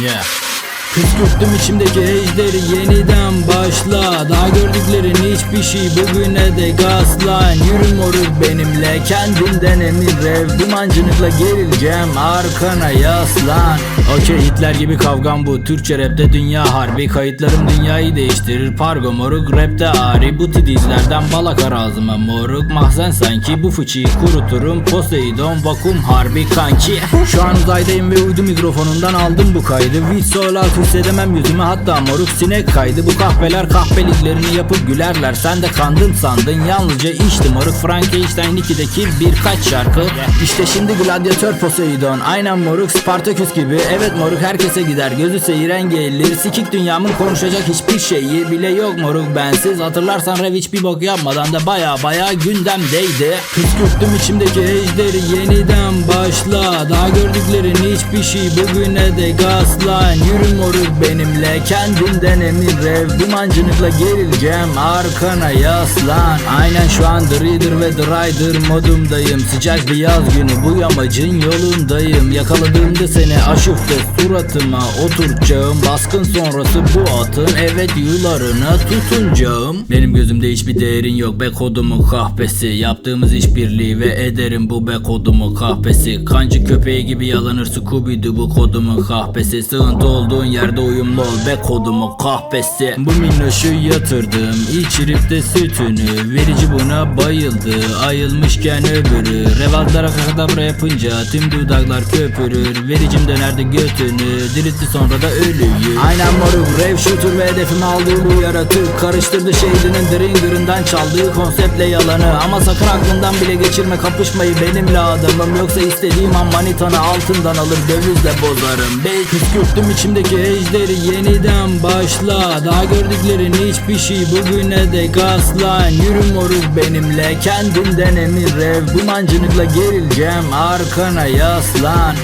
Yeah. Püskürttüm içimdeki ejderi yeniden başla. Daha gördüklerin hiçbir şey bugüne de gazlan Yürü moruk benimle kendinden emin rev. Dumancınıkla gerileceğim arkana yaslan. Okey Hitler gibi kavgam bu. Türkçe rapte dünya harbi. Kayıtlarım dünyayı değiştirir. Pargo moruk rapte ari. Bu tidizlerden balakar ağzıma moruk. Mahzen sanki bu fıçıyı kuruturum. Poseidon vakum harbi kanki. Şu an uzaydayım ve uydu mikrofonundan aldım bu kaydı. Hiç sola hissedemem yüzüme hatta moruk sinek kaydı. Bu kahveler kahpeliklerini yapıp gülerler. Sen de kandın sandın yalnızca içti moruk. Frankenstein 2'deki birkaç şarkı. İşte şimdi gladyatör Poseidon Aynen moruk. Spartaküs gibi Evet moruk herkese gider. Gözü seyiren gelir. Sikik dünyamın konuşacak hiçbir şeyi bile yok moruk. Bensiz Hatırlarsan Rev hiç bir bok yapmadan da baya baya gündemdeydi. Püskürttüm içimdeki ejderi yeniden başla. Daha gördüklerin hiçbir şey bugüne de gazlan Yürü moruk benimle kendinden emin rev Dumancınıkla gerileceğim arkana yaslan. Aynen şu an Reader ve Drider modumdayım. Sıcak bir yaz günü bu yamacın yolundayım. Yakaladığımda seni aşıfta suratıma oturacağım Baskın sonrası bu atın evet yularına tutunacağım. Benim gözümde hiçbir değerin yok be kodumun kahpesi. Yaptığımız işbirliği ve ederim bu be kodumun kahpesi. Kancı köpeği gibi yalanır Scooby-Doo bu kodumun kahpesi. Sığıntı olduğun yerde uyumlu ol be kodumun kahpesi. Bu minnoşu yatırdım içirip de sütünü. Verici buna bayıldı ayılmışken öbürü. Revallara kadabra yapınca tüm dudaklar köpürür. Vericim dönerdi götünü diritti sonra da ölüyü. Aynen moruk rev shooter ve hedefime aldığı bu yaratık. Karıştırdı şeydinin dringer'ından çaldığı konseptle yalanı. Ama sakın aklından bile geçirme kapışmayı benimle adamım. Yoksa istediğim an manitanı altından alır dövizle bozarım. Bey püskürttüm içimdeki ejderi yeniden başla. Daha gördüklerin hiçbir şey bugüne de gazlan Yürü moruk benimle kendinden emin rev Dumancınıkla gerileceğim. Arkana yaslan